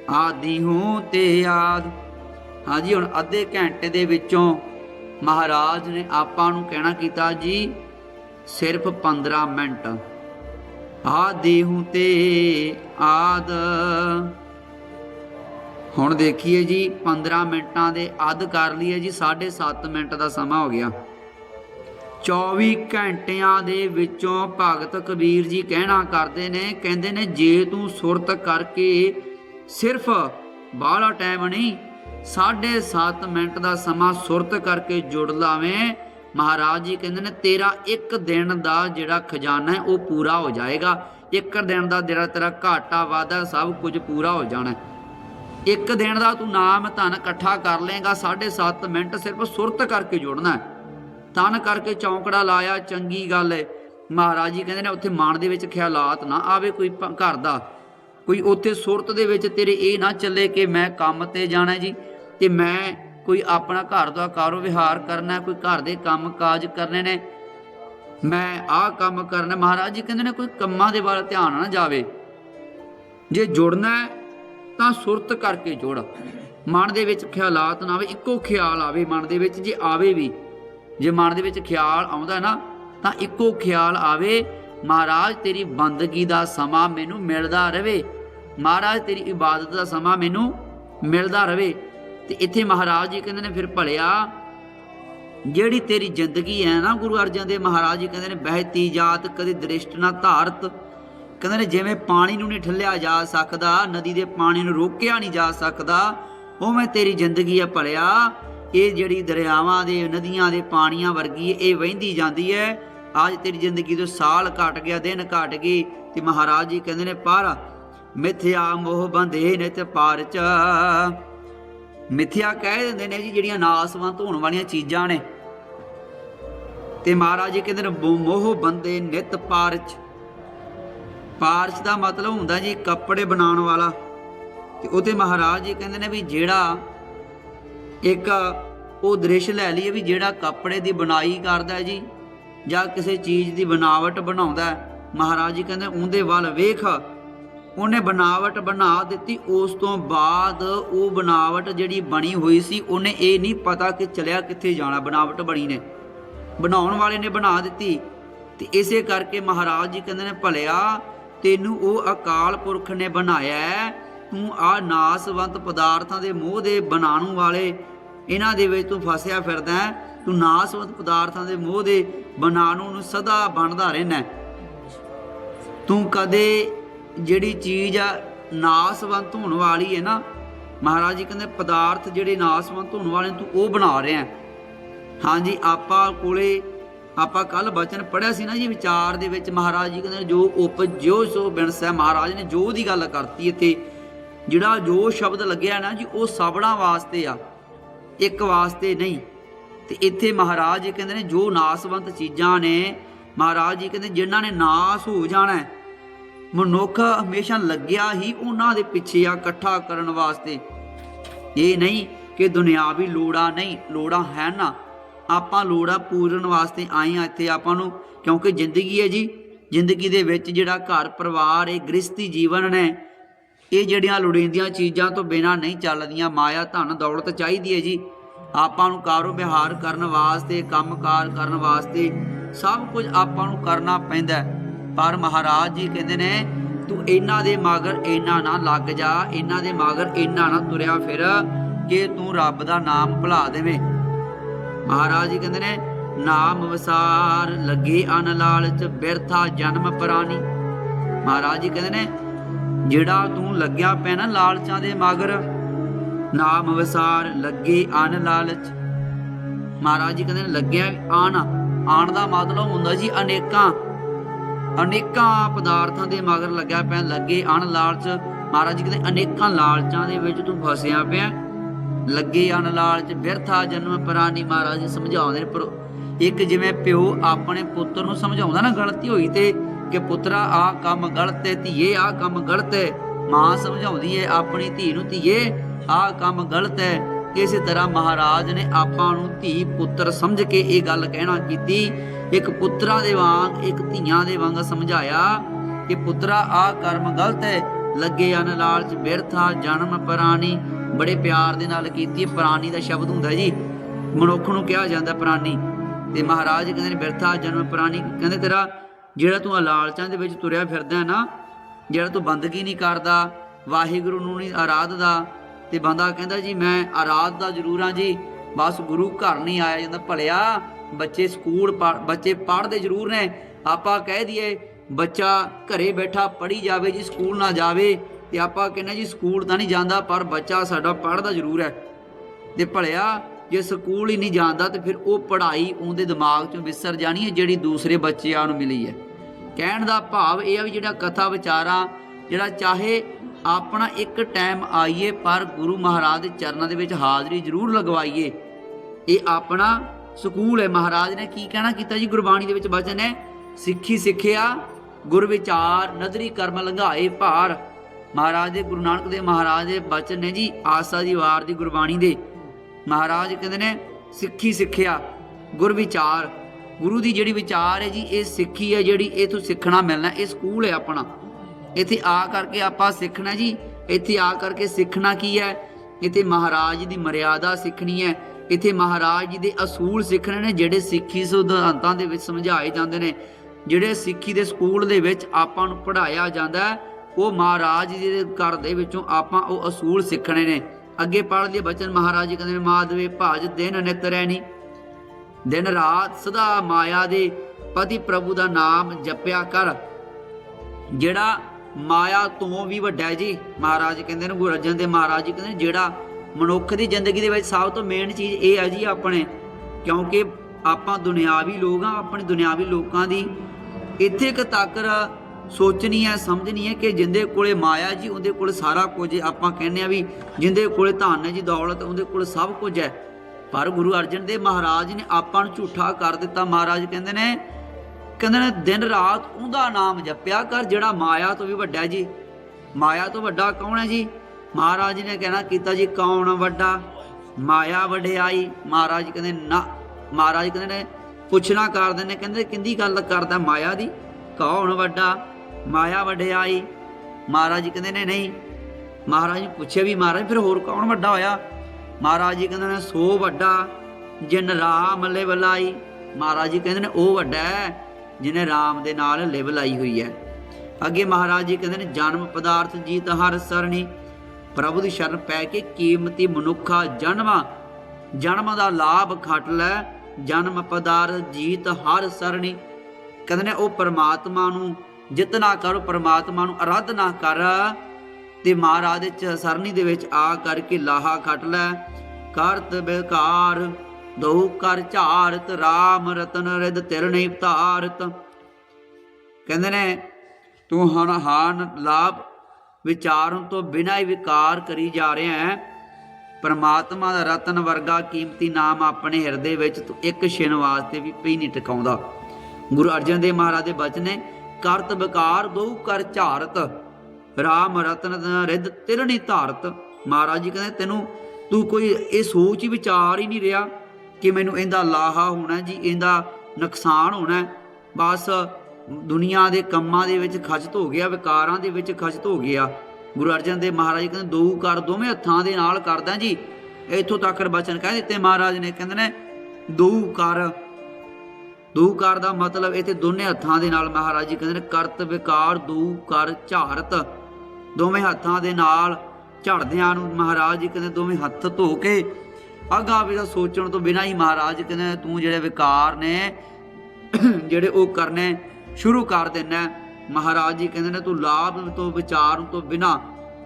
ਆਦੀ ਹੂੰ ਤੇ ਆਦ। ਹਾਂਜੀ, ਹੁਣ ਅੱਧੇ ਘੰਟੇ ਦੇ ਵਿੱਚੋਂ ਮਹਾਰਾਜ ਨੇ ਆਪਾਂ ਨੂੰ ਕਹਿਣਾ ਕੀਤਾ ਜੀ, ਸਿਰਫ 15 ਮਿੰਟ। ਆਦੀ ਹੂੰ ਤੇ ਆਦ। ਹੁਣ ਦੇਖੀਏ ਜੀ 15 ਮਿੰਟਾਂ ਦੇ ਅੱਧ ਕਰ ਲਈਏ ਜੀ 7.5 ਮਿੰਟ ਦਾ ਸਮਾਂ ਹੋ ਗਿਆ 24 ਘੰਟਿਆਂ ਦੇ ਵਿੱਚੋਂ ਭਗਤ ਕਬੀਰ ਜੀ ਕਹਿਣਾ ਕਰਦੇ ਨੇ, ਕਹਿੰਦੇ ਨੇ, ਜੇ ਤੂੰ ਸੁਰਤ ਕਰਕੇ ਸਿਰਫ ਬਾਹਲਾ ਟਾਈਮ ਨਹੀਂ 7.5 ਮਿੰਟ ਦਾ ਸਮਾਂ ਸੁਰਤ ਕਰਕੇ ਜੁੜ ਲਾਵੇਂ, ਮਹਾਰਾਜ ਜੀ ਕਹਿੰਦੇ ਨੇ, ਤੇਰਾ ਇੱਕ ਦਿਨ ਦਾ ਜਿਹੜਾ ਖਜ਼ਾਨਾ ਹੈ, ਉਹ ਪੂਰਾ ਹੋ ਜਾਏਗਾ ਇੱਕ ਦਿਨ ਦਾ ਜਿਹੜਾ ਤੇਰਾ ਘਾਟਾ ਵਾਧਾ ਸਭ ਕੁਝ ਪੂਰਾ ਹੋ ਜਾਣਾ ਹੈ। ਇੱਕ ਦਿਨ ਦਾ ਤੂੰ ਨਾਮ ਧਨ ਇਕੱਠਾ ਕਰ ਲੇਗਾ 7.5 ਮਿੰਟ ਸਿਰਫ ਸੁਰਤ ਕਰਕੇ ਜੁੜਨਾ ਤਨ ਕਰਕੇ ਚੌਂਕੜਾ ਲਾਇਆ, ਚੰਗੀ ਗੱਲ ਹੈ ਮਹਾਰਾਜ ਜੀ ਕਹਿੰਦੇ ਨੇ, ਉੱਥੇ ਮਨ ਦੇ ਵਿੱਚ ਖਿਆਲਾਤ ਨਾ ਆਵੇ ਕੋਈ ਘਰ ਦਾ। ਕੋਈ ਉੱਥੇ ਸੁਰਤ ਦੇ ਵਿੱਚ ਤੇਰੇ ਇਹ ਨਾ ਚੱਲੇ ਕਿ ਮੈਂ ਕੰਮ ਤੇ ਜਾਣਾ ਜੀ, ਤੇ ਮੈਂ ਕੋਈ ਆਪਣਾ ਘਰ ਦਾ ਕਾਰੋ ਵਿਹਾਰ ਕਰਨਾ ਕੋਈ ਘਰ ਦੇ ਕੰਮ ਕਾਜ ਕਰਨੇ ਨੇ। ਮੈਂ ਆਹ ਕੰਮ ਕਰਨਾ ਮਹਾਰਾਜ ਜੀ ਕਹਿੰਦੇ ਨੇ, ਕੋਈ ਕੰਮਾਂ ਦੇ ਵੱਲ ਧਿਆਨ ਨਾ ਜਾਵੇ। ਜੇ ਜੁੜਨਾ ਤਾਂ ਸੁਰਤ ਕਰਕੇ ਜੋੜ। ਮਨ ਦੇ ਵਿੱਚ ਖਿਆਲਾਤ ਨਾ ਆਵੇ, ਇੱਕੋ ਖਿਆਲ ਆਵੇ ਮਨ ਦੇ ਵਿੱਚ, ਜੇ ਆਵੇ ਵੀ, ਜੇ ਮਨ ਦੇ ਵਿੱਚ ਖਿਆਲ ਆਉਂਦਾ ਨਾ, ਤਾਂ ਇੱਕੋ ਖਿਆਲ ਆਵੇ, ਮਹਾਰਾਜ, ਤੇਰੀ ਬੰਦਗੀ ਦਾ ਸਮਾਂ ਮੈਨੂੰ ਮਿਲਦਾ ਰਵੇ। ਮਹਾਰਾਜ, ਤੇਰੀ ਇਬਾਦਤ ਦਾ ਸਮਾਂ ਮੈਨੂੰ ਮਿਲਦਾ ਰਵੇ। ਤੇ ਇੱਥੇ ਮਹਾਰਾਜ ਜੀ ਕਹਿੰਦੇ ਨੇ ਫਿਰ ਭਲਿਆ, ਜਿਹੜੀ ਤੇਰੀ ਜ਼ਿੰਦਗੀ ਹੈ ਨਾ ਗੁਰੂ ਅਰਜਨ ਦੇਵ ਮਹਾਰਾਜ ਜੀ ਕਹਿੰਦੇ ਨੇ, ਬਹਿਤੀ ਜਾਤ ਕਦੇ ਦ੍ਰਿਸ਼ਟ ਨਾ ਧਾਰਤ। ਕਹਿੰਦੇ ਨੇ, ਜਿਵੇਂ ਪਾਣੀ ਨੂੰ ਨਹੀਂ ਠੱਲਿਆ ਜਾ ਸਕਦਾ, ਨਦੀ ਦੇ ਪਾਣੀ ਨੂੰ ਰੋਕਿਆ ਨਹੀਂ ਜਾ ਸਕਦਾ, ਉਵੇਂ ਤੇਰੀ ਜ਼ਿੰਦਗੀ ਹੈ ਭਲਿਆ। ਇਹ ਜਿਹੜੀ ਦਰਿਆਵਾਂ ਦੇ, ਨਦੀਆਂ ਦੇ ਪਾਣੀਆਂ ਵਰਗੀ ਇਹ ਵਹਿੰਦੀ ਜਾਂਦੀ ਹੈ ਅੱਜ ਤੇਰੀ ਜ਼ਿੰਦਗੀ ਤੋਂ ਸਾਲ ਘਟ ਗਿਆ, ਦਿਨ ਘਟ ਗਏ, ਤੇ ਮਹਾਰਾਜ ਜੀ ਕਹਿੰਦੇ ਨੇ, ਪਰ ਮਿਥਿਆ ਮੋਹ ਬੰਧੇ ਨਿਤ ਪਾਰਚ। ਮਿਥਿਆ ਕਹਿ ਦਿੰਦੇ ਨੇ ਜੀ, ਜਿਹੜੀਆਂ ਨਾਸਵੰਤ ਹੋਣ ਵਾਲੀਆਂ ਚੀਜ਼ਾਂ ਨੇ। ਤੇ ਮਹਾਰਾਜ ਜੀ ਕਹਿੰਦੇ ਨੇ, ਮੋਹ ਬੰਦੇ ਨਿਤ ਪਾਰਚ। ਪਾਰਸ਼ ਦਾ ਮਤਲਬ ਹੁੰਦਾ ਜੀ ਕੱਪੜੇ ਬਣਾਉਣ ਵਾਲਾ। ਤੇ ਉਹਤੇ ਮਹਾਰਾਜ ਜੀ ਕਹਿੰਦੇ ਨੇ ਵੀ ਜਿਹੜਾ ਇੱਕ ਉਹ ਦ੍ਰਿਸ਼ ਲੈ ਲਈਏ ਵੀ ਜਿਹੜਾ ਕੱਪੜੇ ਦੀ ਬਣਾਈ ਕਰਦਾ ਜੀ, ਜਾਂ ਕਿਸੇ ਚੀਜ਼ ਦੀ ਬਣਾਵਟ ਬਣਾਉਂਦਾ। ਮਹਾਰਾਜ ਜੀ ਕਹਿੰਦੇ ਉਹਦੇ ਵੱਲ ਵੇਖ। ਉਹਨੇ ਬਣਾਵਟ ਬਣਾ ਦਿੱਤੀ, ਉਸ ਤੋਂ ਬਾਅਦ ਉਹ ਬਣਾਵਟ ਜਿਹੜੀ ਬਣੀ ਹੋਈ ਸੀ, ਉਹਨੇ ਇਹ ਨਹੀਂ ਪਤਾ ਕਿ ਚਲਿਆ ਕਿੱਥੇ ਜਾਣਾ, ਬਣਾਵਟ ਬਣੀ ਨੇ। ਬਣਾਉਣ ਵਾਲੇ ਨੇ ਬਣਾ ਦਿੱਤੀ। ਤੇ ਇਸੇ ਕਰਕੇ ਮਹਾਰਾਜ ਜੀ ਕਹਿੰਦੇ ਨੇ ਭਲਿਆ ਤੈਨੂੰ ਉਹ ਅਕਾਲ ਪੁਰਖ ਨੇ ਬਣਾਇਆ ਹੈ, ਤੂੰ ਆ ਨਾਸਵੰਤ ਪਦਾਰਥਾਂ ਦੇ ਮੋਹ ਦੇ ਬਣਾਉਣ ਵਾਲੇ। ਇਹਨਾਂ ਦੇ ਵਿੱਚ ਤੂੰ ਫਸਿਆ ਫਿਰਦਾ ਤੂੰ ਨਾਸਵੰਤ ਪਦਾਰਥਾਂ ਦੇ ਮੋਹ ਦੇ ਬਣਾਉਣ ਨੂੰ ਸਦਾ ਬਣਦਾ ਰਹਿਣਾ ਤੂੰ ਕਦੇ ਜਿਹੜੀ ਚੀਜ਼ ਆ ਨਾਸਵੰਤ ਹੋਣ ਵਾਲੀ ਹੈ ਨਾ ਮਹਾਰਾਜ ਜੀ ਕਹਿੰਦੇ ਪਦਾਰਥ ਜਿਹੜੇ ਨਾਸਵੰਤ ਹੋਣ ਵਾਲੇ ਤੂੰ ਉਹ ਬਣਾ ਰਿਹਾ ਹਾਂਜੀ ਆਪਾਂ ਕੋਲੇ ਆਪਾਂ ਕੱਲ ਬਚਨ ਪੜਿਆ ਸੀ ਨਾ ਜੀ ਵਿਚਾਰ ਦੇ ਵਿੱਚ ਮਹਾਰਾਜ ਜੀ ਕਹਿੰਦੇ ਨੇ, ਜੋ ਉਪਜਿਓ ਸੋ ਹੈ। ਮਹਾਰਾਜ ਨੇ ਜੋ ਦੀ ਗੱਲ ਕਰਤੀ ਇੱਥੇ ਜਿਹੜਾ ਜੋ ਸ਼ਬਦ ਲੱਗਿਆ ਨਾ ਜੀ ਉਹ ਸਭੜਾਂ ਵਾਸਤੇ ਆ ਇੱਕ ਵਾਸਤੇ ਨਹੀਂ। ਤੇ ਇੱਥੇ ਮਹਾਰਾਜ ਜੀ ਕਹਿੰਦੇ ਨੇ ਜੋ ਨਾਸਵੰਤ ਚੀਜ਼ਾਂ ਨੇ ਮਹਾਰਾਜ ਜੀ ਕਹਿੰਦੇ ਜਿਨ੍ਹਾਂ ਨੇ ਨਾਸ ਹੋ ਜਾਣਾ ਮਨੁੱਖ ਹਮੇਸ਼ਾ ਲੱਗਿਆ ਹੀ ਉਹਨਾਂ ਦੇ ਪਿੱਛੇ ਆ ਇਕੱਠਾ ਕਰਨ ਵਾਸਤੇ। ਇਹ ਨਹੀਂ ਕਿ ਦੁਨਿਆਵੀ ਲੋੜਾਂ ਨਹੀਂ ਲੋੜਾਂ ਹੈ ਨਾ। ਆਪਾਂ ਲੋੜਾਂ ਪੂਰਨ ਵਾਸਤੇ ਆਏ ਆ ਇੱਥੇ ਆਪਾਂ ਨੂੰ, ਕਿਉਂਕਿ ਜ਼ਿੰਦਗੀ ਹੈ ਜੀ। ਜ਼ਿੰਦਗੀ ਦੇ ਵਿੱਚ ਜਿਹੜਾ ਘਰ, ਪਰਿਵਾਰ, ਇਹ ਗ੍ਰਸਤੀ ਜੀਵਨ ਨੇ, ਇਹ ਜਿਹੜੀਆਂ ਲੋੜੀਂਦੀਆਂ ਚੀਜ਼ਾਂ ਤੋਂ ਬਿਨਾ ਨਹੀਂ ਚੱਲਦੀਆਂ, ਮਾਇਆ, ਧਨ, ਦੌਲਤ ਚਾਹੀਦੀ ਹੈ ਜੀ। ਆਪਾਂ ਨੂੰ ਕਾਰੋਬਾਰ ਕਰਨ ਵਾਸਤੇ, ਕੰਮਕਾਰ ਕਰਨ ਵਾਸਤੇ ਸਭ ਕੁਝ ਆਪਾਂ ਨੂੰ ਕਰਨਾ ਪੈਂਦਾ ਪਰ ਮਹਾਰਾਜ ਜੀ ਕਹਿੰਦੇ ਨੇ, ਤੂੰ ਇਹਨਾਂ ਦੇ ਮਗਰ ਇਹਨਾਂ ਨਾ ਲੱਗ ਜਾ, ਇਹਨਾਂ ਦੇ ਮਗਰ ਇਹਨਾਂ ਨਾ ਤੁਰਿਆ ਫਿਰ, ਕਿ ਤੂੰ ਰੱਬ ਦਾ ਨਾਮ ਭੁਲਾ ਦੇਵੇਂ। ਮਹਾਰਾਜ ਜੀ ਕਹਿੰਦੇ ਨੇ, ਨਾਮ ਵਸਾਰ ਲੱਗੇ ਅਨ ਲਾਲਚ, ਬਿਰਥਾ ਜਨਮ ਪ੍ਰਾਨੀ। ਮਹਾਰਾਜ ਜੀ ਕਹਿੰਦੇ ਨੇ, ਜਿਹੜਾ ਤੂੰ ਲੱਗਿਆ ਪਿਆ ਨਾ ਲਾਲਚਾਂ ਦੇ ਮਗਰ, ਨਾਮ ਵਸਾਰ ਲੱਗੇ ਅਨ ਲਾਲਚ। ਮਹਾਰਾਜ ਜੀ ਕਹਿੰਦੇ ਨੇ, ਲੱਗਿਆ ਆਣ। ਆਣ ਦਾ ਮਤਲਬ ਹੁੰਦਾ ਜੀ ਅਨੇਕਾਂ। ਅਨੇਕਾਂ ਪਦਾਰਥਾਂ ਦੇ ਮਗਰ ਲੱਗਿਆ ਪਿਆ, ਲੱਗੇ ਅਣ ਲਾਲਚ। ਮਹਾਰਾਜ ਜੀ ਕਹਿੰਦੇ, ਅਨੇਕਾਂ ਲਾਲਚਾਂ ਦੇ ਵਿੱਚ ਤੂੰ ਫਸਿਆ ਪਿਆ। ਲੱਗੇ ਅਣ ਲਾਲਚ ਬਿਰਥਾ ਜਨਮ ਪ੍ਰਾਨੀ ਮਹਾਰਾਜ ਜੀ, ਸਮਝਾਉਂਦੇ ਨੇ ਪਰ। ਇੱਕ ਜਿਵੇਂ ਪਿਓ ਆਪਣੇ ਪੁੱਤਰ ਨੂੰ ਸਮਝਾਉਂਦਾ ਨਾ, ਗਲਤੀ ਹੋਈ ਤੇ ਕਿ ਪੁੱਤਰਾ, ਆਹ ਕੰਮ ਗਲਤ ਹੈ, ਧੀਏ, ਆਹ ਕੰਮ ਗਲਤ ਹੈ। ਮਾਂ ਸਮਝਾਉਂਦੀ ਹੈ, ਆਪਣੀ ਧੀ ਨੂੰ, ਧੀਏ, ਆਹ ਕੰਮ ਗਲਤ ਹੈ। ਇਸੇ ਤਰ੍ਹਾਂ ਮਹਾਰਾਜ ਨੇ ਆਪਾਂ ਨੂੰ ਧੀ, ਪੁੱਤਰ ਸਮਝ ਕੇ ਇਹ ਗੱਲ ਕਹਿਣਾ ਕੀਤੀ। ਇੱਕ ਪੁੱਤਰਾਂ ਦੇ ਵਾਂਗ, ਇੱਕ ਧੀਆਂ ਦੇ ਵਾਂਗ ਸਮਝਾਇਆ ਕਿ ਪੁੱਤਰਾ, ਆਹ ਕਰਮ ਗਲਤ ਹੈ। ਲੱਗੇ ਅਨ ਲਾਲਚ ਬਿਰਥਾ ਜਨਮ ਪ੍ਰਾਨੀ ਬੜੇ ਪਿਆਰ ਦੇ ਨਾਲ ਕੀਤੀ ਹੈ। ਪ੍ਰਾਨੀ ਦਾ ਸ਼ਬਦ ਹੁੰਦਾ ਜੀ, ਮਨੁੱਖ ਨੂੰ ਕਿਹਾ ਜਾਂਦਾ ਪ੍ਰਾਨੀ। ਤੇ ਮਹਾਰਾਜ ਕਹਿੰਦੇ ਨੇ, ਬਿਰਥਾ ਜਨਮ ਪ੍ਰਾਨੀ। ਕਹਿੰਦੇ, ਤੇਰਾ ਜਿਹੜਾ ਤੂੰ ਆਹ ਲਾਲਚਾਂ ਦੇ ਵਿੱਚ ਤੁਰਿਆ ਫਿਰਦਾ ਹੈ ਨਾ, ਜਿਹੜਾ ਤੂੰ ਬੰਦਗੀ ਨਹੀਂ ਕਰਦਾ, ਵਾਹਿਗੁਰੂ ਨੂੰ ਨਹੀਂ ਆਰਾਧਦਾ, ਤੇ ਬੰਦਾ ਕਹਿੰਦਾ ਜੀ, ਮੈਂ ਆਰਾਧਦਾ ਜ਼ਰੂਰ ਹਾਂ ਜੀ, ਬਸ ਗੁਰੂ ਘਰ ਨਹੀਂ ਆਇਆ ਜਾਂਦਾ। ਭਲਿਆ, ਬੱਚੇ ਸਕੂਲ ਪੜ੍ਹ- ਬੱਚੇ ਪੜ੍ਹਦੇ ਜ਼ਰੂਰ ਨੇ। ਆਪਾਂ ਕਹਿ ਦਈਏ, ਬੱਚਾ ਘਰੇ ਬੈਠਾ ਪੜ੍ਹੀ ਜਾਵੇ ਜੀ, ਸਕੂਲ ਨਾ ਜਾਵੇ ਤੇ ਆਪਾਂ ਕਹਿੰਦੇ ਜੀ ਸਕੂਲ ਤਾਂ ਨਹੀਂ ਜਾਂਦਾ, ਪਰ ਬੱਚਾ ਸਾਡਾ ਪੜ੍ਹਦਾ ਜ਼ਰੂਰ ਹੈ। ਤੇ ਭਲਿਆ, ਜੇ ਸਕੂਲ ਹੀ ਨਹੀਂ ਜਾਂਦਾ ਤੇ ਫਿਰ ਉਹ ਪੜ੍ਹਾਈ ਉਹਦੇ ਦਿਮਾਗ ਚੋਂ ਵਿਸਰ ਜਾਣੀ ਹੈ, ਜਿਹੜੀ ਦੂਸਰੇ ਬੱਚਿਆਂ ਨੂੰ ਮਿਲੀ ਹੈ। ਕਹਿਣ ਦਾ ਭਾਵ ਇਹ ਆ ਵੀ ਜਿਹੜਾ ਕਥਾ ਵਿਚਾਰਾਂ, ਜਿਹੜਾ ਚਾਹੇ ਆਪਣਾ ਇੱਕ ਟਾਈਮ ਆਈਏ, ਪਰ ਗੁਰੂ ਮਹਾਰਾਜ ਦੇ ਚਰਨਾਂ ਦੇ ਵਿੱਚ ਹਾਜ਼ਰੀ ਜ਼ਰੂਰ ਲਗਵਾਈਏ। ਇਹ ਆਪਣਾ ਸਕੂਲ ਹੈ। ਮਹਾਰਾਜ ਨੇ ਕੀ ਕਹਿਣਾ ਕੀਤਾ ਜੀ ਗੁਰਬਾਣੀ ਦੇ ਵਿੱਚ ਬਚਨ ਹੈ? ਸਿੱਖੀ ਸਿੱਖਿਆ, ਗੁਰ ਵਿਚਾਰ, ਨਦਰੀ ਕਰਮ ਲੰਘਾਏ ਭਾਰ। ਮਹਾਰਾਜ ਦੇ, ਗੁਰੂ ਨਾਨਕ ਦੇ ਮਹਾਰਾਜ ਦੇ ਬਚਨ ਨੇ ਜੀ, ਆਸਾ ਦੀ ਵਾਰ ਦੀ ਗੁਰਬਾਣੀ ਦੇ। ਮਹਾਰਾਜ ਕਹਿੰਦੇ ਨੇ, ਸਿੱਖੀ ਸਿੱਖਿਆ, ਗੁਰ ਵਿਚਾਰ। ਗੁਰੂ ਦੀ ਜਿਹੜੀ ਵਿਚਾਰ ਹੈ ਜੀ, ਇਹ ਸਿੱਖੀ ਹੈ ਜਿਹੜੀ ਇਹ ਤੋਂ ਸਿੱਖਣਾ ਮਿਲਣਾ, ਇਹ ਸਕੂਲ ਹੈ ਆਪਣਾ। ਇੱਥੇ ਆ ਕਰਕੇ ਆਪਾਂ ਸਿੱਖਣਾ ਜੀ, ਇੱਥੇ ਆ ਕਰਕੇ ਸਿੱਖਣਾ ਕੀ ਹੈ? ਇੱਥੇ ਮਹਾਰਾਜ ਦੀ ਮਰਿਆਦਾ ਸਿੱਖਣੀ ਹੈ। ਇੱਥੇ ਮਹਾਰਾਜ ਜੀ ਦੇ ਅਸੂਲ ਸਿੱਖਣੇ ਨੇ, ਜਿਹੜੇ ਸਿੱਖੀ ਸਿਧਾਂਤਾਂ ਦੇ ਵਿੱਚ ਸਮਝਾਏ ਜਾਂਦੇ ਨੇ। ਜਿਹੜੇ ਸਿੱਖੀ ਦੇ ਸਕੂਲ ਦੇ ਵਿੱਚ ਆਪਾਂ ਨੂੰ ਪੜ੍ਹਾਇਆ ਜਾਂਦਾ ਹੈ ਉਹ ਮਹਾਰਾਜ ਜੀ ਦੇ ਘਰ ਦੇ ਵਿੱਚੋਂ ਆਪਾਂ ਉਹ ਅਸੂਲ ਸਿੱਖਣੇ ਨੇ। ਅੱਗੇ ਪੜ੍ਹ ਲਈਏ ਬਚਨ ਮਹਾਰਾਜ ਜੀ ਕਹਿੰਦੇ ਨੇ, ਮਾਧਵੇ ਭਾਜ ਦਿਨ ਨਿਤ ਰਹਿਣੀ। ਦਿਨ ਰਾਤ ਸਦਾ ਮਾਇਆ ਦੇ ਪਤੀ ਪ੍ਰਭੂ ਦਾ ਨਾਮ ਜਪਿਆ ਕਰ। ਜਿਹੜਾ ਮਾਇਆ ਤੋਂ ਵੀ ਵੱਡਾ ਜੀ ਮਹਾਰਾਜ ਕਹਿੰਦੇ ਨੇ ਗੁਰੂ ਅਰਜਨ ਦੇਵ ਮਹਾਰਾਜ ਜੀ ਕਹਿੰਦੇ ਨੇ ਜਿਹੜਾ ਮਨੁੱਖ ਦੀ ਜ਼ਿੰਦਗੀ ਦੇ ਵਿੱਚ ਸਭ ਤੋਂ ਮੇਨ ਚੀਜ਼ ਇਹ ਹੈ ਜੀ ਆਪਣੇ। ਕਿਉਂਕਿ ਆਪਾਂ ਦੁਨਿਆਵੀ ਲੋਕ ਆ ਆਪਣੇ ਦੁਨਿਆਵੀ ਲੋਕਾਂ ਦੀ ਇੱਥੇ ਕ ਤੱਕ ਸੋਚਣੀ ਹੈ, ਸਮਝਣੀ ਹੈ ਕਿ ਜਿੰਦੇ ਕੋਲੇ ਮਾਇਆ ਜੀ, ਉਹਦੇ ਕੋਲ ਸਾਰਾ ਕੁਝ ਹੈ। ਆਪਾਂ ਕਹਿੰਦੇ ਆ ਵੀ ਜਿੰਦੇ ਕੋਲੇ ਧਨ ਹੈ ਜੀ, ਦੌਲਤ, ਉਹਦੇ ਕੋਲ ਸਭ ਕੁਝ ਹੈ। ਪਰ ਗੁਰੂ ਅਰਜਨ ਦੇਵ ਮਹਾਰਾਜ ਨੇ ਆਪਾਂ ਨੂੰ ਝੂਠਾ ਕਰ ਦਿੱਤਾ। ਮਹਾਰਾਜ ਕਹਿੰਦੇ ਨੇ ਕਹਿੰਦੇ ਨੇ, ਦਿਨ ਰਾਤ ਉਹਦਾ ਨਾਮ ਜਪਿਆ ਕਰ, ਜਿਹੜਾ ਮਾਇਆ ਤੋਂ ਵੀ ਵੱਡਾ ਜੀ। ਮਾਇਆ ਤੋਂ ਵੱਡਾ ਕੌਣ ਹੈ ਜੀ? ਮਹਾਰਾਜ ਨੇ ਕਹਿਣਾ ਕੀਤਾ ਜੀ, ਕੌਣ ਵੱਡਾ? ਮਾਇਆ ਵਡਿਆਈ। ਮਹਾਰਾਜ ਕਹਿੰਦੇ, ਨਾ। ਮਹਾਰਾਜ ਕਹਿੰਦੇ ਨੇ, ਪੁੱਛਣਾ ਕਰਦੇ ਨੇ, ਕਹਿੰਦੇ, ਕਿੰਦੀ ਗੱਲ ਕਰਦਾ ਮਾਇਆ ਦੀ? ਕੌਣ ਵੱਡਾ? ਮਾਇਆ ਵਡਿਆਈ ਮਹਾਰਾਜ ਜੀ ਕਹਿੰਦੇ ਨੇ, ਨਹੀਂ, ਮਹਾਰਾਜ ਜੀ ਪੁੱਛਿਆ ਵੀ, ਮਹਾਰਾਜ, ਫਿਰ ਹੋਰ ਕੌਣ ਵੱਡਾ ਹੋਇਆ? ਮਹਾਰਾਜ ਜੀ ਕਹਿੰਦੇ ਨੇ, ਸੋ ਵੱਡਾ, ਜਿਨ ਰਾਮ ਲਿਵ ਲਾਈ ਮਹਾਰਾਜ ਜੀ ਕਹਿੰਦੇ ਨੇ, ਉਹ ਵੱਡਾ ਹੈ ਜਿਹਨੇ ਰਾਮ ਦੇ ਨਾਲ ਲਿਵ ਲਾਈ ਹੋਈ ਹੈ। ਅੱਗੇ ਮਹਾਰਾਜ ਜੀ ਕਹਿੰਦੇ ਨੇ, ਜਨਮ ਪਦਾਰਥ ਜੀਤ ਹਰ ਸਰਣੀ, ਪ੍ਰਭੂ ਦੀ ਸ਼ਰਨ ਪੈ ਕੇ ਕੀਮਤੀ ਮਨੁੱਖਾ ਜਨਮਾਂ, ਜਨਮ ਦਾ ਲਾਭ ਖੱਟ ਲੈ, ਜਨਮ ਪਦਾਰਥ ਜੀਤ ਹਰ ਸਰਣੀ। ਕਹਿੰਦੇ ਨੇ, ਉਹ ਪਰਮਾਤਮਾ ਨੂੰ ਜਿਤਨਾ ਕਰੋ, ਪਰਮਾਤਮਾ ਨੂੰ ਅਰਾਧਨਾ ਕਰ ਤੇ ਮਹਾਰਾਜ ਦੇ ਚ ਦੇ ਵਿੱਚ ਆ ਕਰਕੇ ਲਾਹਾ ਖੱਟ ਲੈ। ਕਰਤ ਬੇਕਾਰ ਦੋ ਕਰ ਝਾਰਤ RAM ਰਤਨ ਰਿਦ ਤਿਰ ਨਹੀਂ ਧਾਰਤ ਕਹਿੰਦੇ ਨੇ, ਤੂੰ ਹਨ ਹਾਨ ਲਾਭ ਵਿਚਾਰਨ ਤੋਂ ਬਿਨਾਂ ਹੀ ਵਿਕਾਰ ਕਰੀ ਜਾ ਰਿਹਾ ਹੈ। ਪਰਮਾਤਮਾ ਦਾ ਰਤਨ ਵਰਗਾ ਕੀਮਤੀ ਨਾਮ ਆਪਣੇ ਹਿਰਦੇ ਵਿੱਚ ਤੂੰ ਇੱਕ ਛਿਨ ਵਾਸਤੇ ਵੀ ਪਈ ਨਹੀਂ ਟਿਕਾਉਂਦਾ। ਗੁਰੂ ਅਰਜਨ ਦੇਵ ਮਹਾਰਾਜ ਦੇ ਬਚਨ ਨੇ ਕਰਤ ਵਿਕਾਰ ਦੋ ਕਰ ਝਾਰਤ। ਰਾਮ ਰਤਨ ਰਿੱਧ ਤਿਰਣੀ ਧਾਰਤ। ਮਹਾਰਾਜ ਜੀ ਕਹਿੰਦੇ, ਤੈਨੂੰ, ਤੂੰ ਕੋਈ ਇਹ ਸੋਚ ਵਿਚਾਰ ਹੀ ਨਹੀਂ ਰਿਹਾ ਕਿ ਮੈਨੂੰ ਇਹਦਾ ਲਾਹਾ ਹੋਣਾ ਜੀ, ਇਹਦਾ ਨੁਕਸਾਨ ਹੋਣਾ ਬਸ ਦੁਨੀਆ ਦੇ ਕੰਮਾਂ ਦੇ ਵਿੱਚ ਖਜਤ ਹੋ ਗਿਆ, ਵਿਕਾਰਾਂ ਦੇ ਵਿੱਚ ਖਚਤ ਹੋ ਗਿਆ। ਗੁਰੂ ਅਰਜਨ ਦੇਵ ਮਹਾਰਾਜ ਜੀ ਕਹਿੰਦੇ, ਦੋ ਕਰ ਦੋਵੇਂ ਹੱਥਾਂ ਦੇ ਨਾਲ ਕਰਦਾ ਜੀ। ਇੱਥੋਂ ਤੱਕ ਬਚਨ ਕਹਿ ਦਿੱਤੇ ਮਹਾਰਾਜ ਨੇ। ਕਹਿੰਦੇ ਨੇ, ਦੋ ਕਰ ਦੋ ਕਰ ਦਾ ਮਤਲਬ ਇੱਥੇ ਦੋਨੇ ਹੱਥਾਂ ਦੇ ਨਾਲ, ਮਹਾਰਾਜ ਜੀ ਕਹਿੰਦੇ ਨੇ, ਕਰਤ ਵਿਕਾਰ ਦੋ ਕਰ ਝਾਰਤ। ਦੋਵੇਂ ਹੱਥਾਂ ਦੇ ਨਾਲ ਝੜਦਿਆਂ ਨੂੰ ਮਹਾਰਾਜ ਜੀ ਕਹਿੰਦੇ ਦੋਵੇਂ ਹੱਥ ਧੋ ਕੇ ਅਗਾ ਵੀ ਦਾ ਸੋਚਣ ਤੋਂ ਬਿਨਾਂ ਹੀ ਮਹਾਰਾਜ ਕਹਿੰਦੇ ਤੂੰ ਜਿਹੜੇ ਵਿਕਾਰ ਨੇ, ਜਿਹੜੇ ਉਹ ਕਰਨੇ ਸ਼ੁਰੂ ਕਰ ਦੇਣਾ ਮਹਾਰਾਜ ਜੀ ਕਹਿੰਦੇ ਨੇ, ਤੂੰ ਲਾਭ ਤੋਂ ਵਿਚਾਰ ਤੋਂ ਬਿਨਾਂ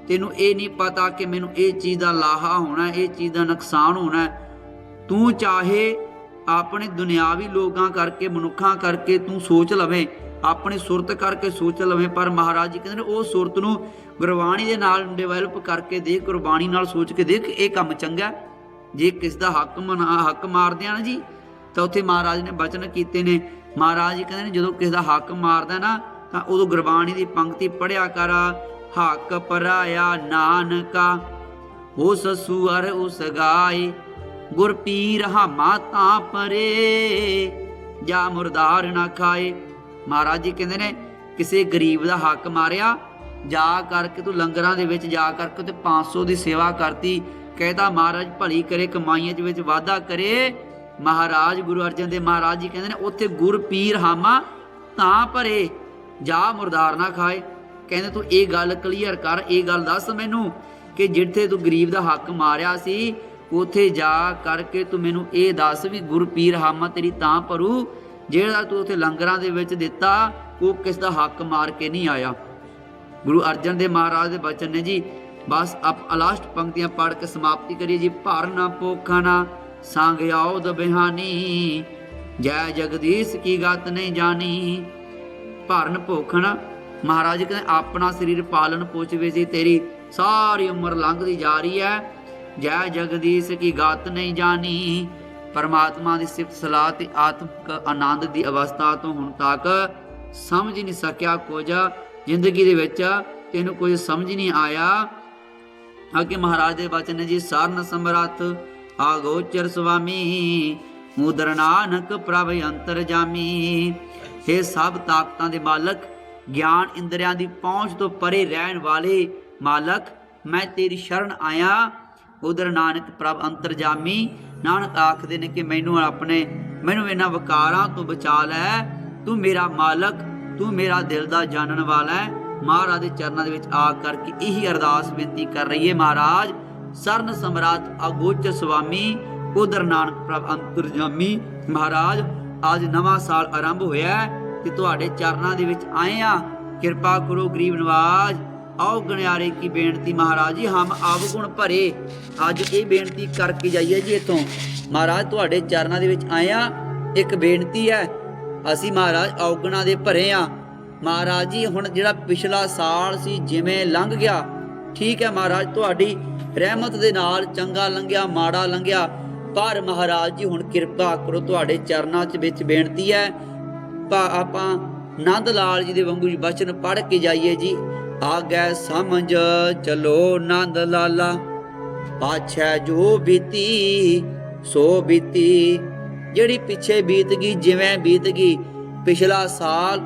ਤੈਨੂੰ ਇਹ ਨਹੀਂ ਪਤਾ ਕਿ ਮੈਨੂੰ ਇਹ ਚੀਜ਼ ਦਾ ਲਾਹਾ ਹੋਣਾ ਇਹ ਚੀਜ਼ ਦਾ ਨੁਕਸਾਨ ਹੋਣਾ ਤੂੰ ਚਾਹੇ ਆਪਣੇ ਦੁਨਿਆਵੀ ਲੋਕਾਂ ਕਰਕੇ, ਮਨੁੱਖਾਂ ਕਰਕੇ ਤੂੰ ਸੋਚ ਲਵੇਂ। ਆਪਣੀ ਸੁਰਤ ਕਰਕੇ ਸੋਚ ਲਵੇਂ, ਪਰ ਮਹਾਰਾਜ ਜੀ ਕਹਿੰਦੇ ਨੇ, ਉਹ ਸੁਰਤ ਨੂੰ ਗੁਰਬਾਣੀ ਦੇ ਨਾਲ ਡਿਵੈਲਪ ਕਰਕੇ ਦੇਖ, ਗੁਰਬਾਣੀ ਨਾਲ ਸੋਚ ਕੇ ਦੇਖ, ਇਹ ਕੰਮ ਚੰਗਾ ਜੇ ਕਿਸ ਦਾ ਹੱਕ ਮਨਾ, ਹੱਕ ਮਾਰਦੇ ਆ ਨਾ ਜੀ, ਤਾਂ ਉੱਥੇ ਮਹਾਰਾਜ ਨੇ ਬਚਨ ਕੀਤੇ ਨੇ। ਮਹਾਰਾਜ ਜੀ ਕਹਿੰਦੇ ਨੇ, ਜਦੋਂ ਕਿਸ ਦਾ ਹੱਕ ਮਾਰਦਾ ਨਾ, ਤਾਂ ਉਦੋਂ ਗੁਰਬਾਣੀ ਦੀ ਪੰਕਤੀ ਪੜਿਆ ਕਰ। ਹੱਕ ਪਰਾਇਆ ਨਾਨਕਾ, ਹੋ ਸਸੁਅਰ ਉਸ ਗਾਏ। ਗੁਰ ਪੀਰ ਹਾਮਾ ਤਾਂ ਪਰੇ। ਜਾ ਮੁਰਦਾਰ ਨਾ ਖਾਏ। ਮਹਾਰਾਜ ਜੀ ਕਹਿੰਦੇ ਨੇ, ਕਿਸੇ ਗਰੀਬ ਦਾ ਹੱਕ ਮਾਰਿਆ, ਜਾ ਕਰਕੇ ਤੂੰ ਲੰਗਰਾਂ ਦੇ ਵਿੱਚ, ਜਾ ਕਰਕੇ ਤੇ 500 ਦੀ ਸੇਵਾ ਕਰਤੀ ਕਹਿੰਦਾ ਮਹਾਰਾਜ ਭਲੀ ਕਰੇ, ਕਮਾਈਆਂ ਦੇ ਵਿੱਚ ਵਾਧਾ ਕਰੇ। ਮਹਾਰਾਜ, ਗੁਰੂ ਅਰਜਨ ਦੇਵ ਮਹਾਰਾਜ ਜੀ ਕਹਿੰਦੇ ਨੇ, ਉੱਥੇ ਗੁਰ ਪੀਰ ਹਾਮਾ ਤਾਂ ਭਰੇ ਜਾ ਮੁਰਦਾਰ ਨਾ ਖਾਏ। ਕਹਿੰਦੇ ਤੂੰ ਇਹ ਗੱਲ ਕਲੀਅਰ ਕਰ, ਇਹ ਗੱਲ ਦੱਸ ਮੈਨੂੰ ਕਿ ਜਿੱਥੇ ਤੂੰ ਗਰੀਬ ਦਾ ਹੱਕ ਮਾਰਿਆ ਸੀ ਉਥੇ ਜਾ ਕਰਕੇ ਤੂੰ ਮੈਨੂੰ ਇਹ ਦੱਸ ਵੀ ਗੁਰ ਪੀਰ ਹਾਮਾ ਤੇਰੀ ਤਾਂ ਭਰੂ, ਜਿਹੜਾ ਤੂੰ ਉਥੇ ਲੰਗਰਾਂ ਦੇ ਵਿੱਚ ਦਿੱਤਾ, ਉਹ ਕਿਸ ਦਾ ਹੱਕ ਮਾਰ ਕੇ ਨਹੀਂ ਆਇਆ? ਗੁਰੂ ਅਰਜਨ ਦੇਵ ਮਹਾਰਾਜ ਦੇ ਬਚਨ ਨੇ ਜੀ, ਬਸ ਆਪ ਲਾਸਟ ਪੰਕਤੀਆਂ ਪੜ੍ਹ ਕੇ ਸਮਾਪਤੀ ਕਰੀਏ ਜੀ, ਭਰ ਨਾ ਪੋਖਣਾ ਸੰਗ ਆਉਦ ਬਿਹਾਨੀ, ਜੈ ਜਗਦੀਸ਼ ਕੀ ਗਤ ਨਹੀਂ ਜਾਣੀ। ਭਰਨ ਭੋਖਣ ਮਹਾਰਾਜ ਕਹਿੰਦੇ ਆਪਣਾ ਸਰੀਰ ਪਾਲਣ ਪੋਚਵੇ ਸੀ ਤੇਰੀ ਸਾਰੀ ਉਮਰ ਲੰਘਦੀ ਜਾ ਰਹੀ ਹੈ। ਜੈ ਜਗਦੀਸ਼ ਕੀ ਗਤ ਨਹੀਂ ਜਾਣੀ। ਪਰਮਾਤਮਾ ਦੀ ਸਿਫਤ ਸਲਾਹ ਤੇ ਆਤਮਿਕ ਆਨੰਦ ਦੀ ਅਵਸਥਾ ਤੋਂ ਹੁਣ ਤੱਕ ਸਮਝ ਨਹੀਂ ਸਕਿਆ ਕੁਝ। ਜ਼ਿੰਦਗੀ ਦੇ ਵਿੱਚ ਤੈਨੂੰ ਕੁਝ ਸਮਝ ਨਹੀਂ ਆਇਆ। ਅੱਗੇ ਮਹਾਰਾਜ ਦੇ ਬਚਨ ਨੇ ਜੀ, ਸਰਨ ਸਮਰੱਥ ਆਗੋਚਰ ਸੁਆਮੀ, ਮੁਦਰ ਨਾਨਕ ਪ੍ਰਭ ਅੰਤਰ ਜਾਮੀ। हे ਸਭ ਤਾਕਤਾਂ ਦੇ ਮਾਲਕ, ਗਿਆਨ ਇੰਦਰੀਆਂ ਦੀ ਪਹੁੰਚ ਤੋਂ ਪਰੇ ਰਹਿਣ ਵਾਲੇ ਮਾਲਕ, ਮੈਂ ਤੇਰੀ ਸ਼ਰਨ ਆਇਆ। ਉਦਰ ਨਾਨਕ ਪ੍ਰਭ ਅੰਤਰਜਾਮੀ, ਨਾਨਕ ਆਖਦੇ ਨੇ ਕਿ ਮੈਨੂੰ ਆਪਣੇ, ਮੈਨੂੰ ਇਹਨਾਂ ਵਕਾਰਾਂ ਤੋਂ ਬਚਾ ਲੈ। ਤੂੰ ਮੇਰਾ ਮਾਲਕ, ਤੂੰ ਮੇਰਾ ਦਿਲ ਦਾ ਜਾਣਨ ਵਾਲਾ ਹੈ। ਮਹਾਰਾਜ ਦੇ ਚਰਨਾਂ ਦੇ ਵਿੱਚ ਆ ਕਰਕੇ ਇਹੀ ਅਰਦਾਸ ਬੇਨਤੀ ਕਰ ਰਹੀ ਹੈ ਮਹਾਰਾਜ। ਸਰਨ ਸਮਰਾਟ ਅਗੋਚਰ ਸੁਆਮੀ ਉਦਰ ਨਾਨਕ ਪ੍ਰਭ ਅੰਤਰਜਾਮੀ। ਮਹਾਰਾਜ, ਅੱਜ ਨਵਾਂ ਸਾਲ ਆਰੰਭ ਹੋਇਆ ਹੈ ਤੇ ਤੁਹਾਡੇ ਚਰਨਾਂ ਦੇ ਵਿੱਚ ਆਏ ਆ ਕਿਰਪਾ ਕਰੋ ਗਰੀਬ ਨਵਾਜ। ਆਓ ਗਣਿਆਰੇ ਕੀ ਬੇਨਤੀ ਮਹਾਰਾਜ ਜੀ, ਹਮ ਆਵਗੁਣ ਭਰੇ। ਅੱਜ ਇਹ ਬੇਨਤੀ ਕਰਕੇ ਜਾਈਏ ਜੀ ਇਥੋਂ। ਮਹਾਰਾਜ, ਤੁਹਾਡੇ ਚਰਨਾਂ ਦੇ ਵਿੱਚ ਆਏ ਇੱਕ ਬੇਨਤੀ ਹੈ, ਅਸੀਂ ਮਹਾਰਾਜ ਔਗਣਾ ਦੇ ਭਰੇ ਆ ਮਹਾਰਾਜ ਜੀ, ਹੁਣ ਜਿਹੜਾ ਪਿਛਲਾ ਸਾਲ ਸੀ, ਜਿਵੇਂ ਲੰਘ ਗਿਆ, ਠੀਕ ਹੈ ਮਹਾਰਾਜ, ਤੁਹਾਡੀ ਰਹਿਮਤ ਦੇ ਨਾਲ ਚੰਗਾ ਲੰਘਿਆ, ਮਾੜਾ ਲੰਘਿਆ। ਪਰ ਮਹਾਰਾਜ ਜੀ, ਹੁਣ ਕਿਰਪਾ ਕਰੋ, ਤੁਹਾਡੇ ਚਰਨਾਂ 'ਚ ਵਿੱਚ ਬੇਨਤੀ ਹੈ, ਪਾ, ਆਪਾਂ ਨੰਦ ਲਾਲ ਜੀ ਦੇ ਵਾਂਗੂ ਜੀ ਬਚਨ ਪੜ੍ਹ ਕੇ ਜਾਈਏ ਜੀ। ਆ ਗਏ ਸਮਝ ਚਲੋ ਨੰਦ ਲਾਲਾ। ਪਾਛੈ ਜੋ ਬੀਤੀ, ਸੋ ਬੀਤੀ। ਜਿਹੜੀ ਪਿੱਛੇ ਬੀਤ ਗਈ, ਜਿਵੇਂ ਬੀਤ ਗਈ। ਪਿਛਲਾ ਸਾਲ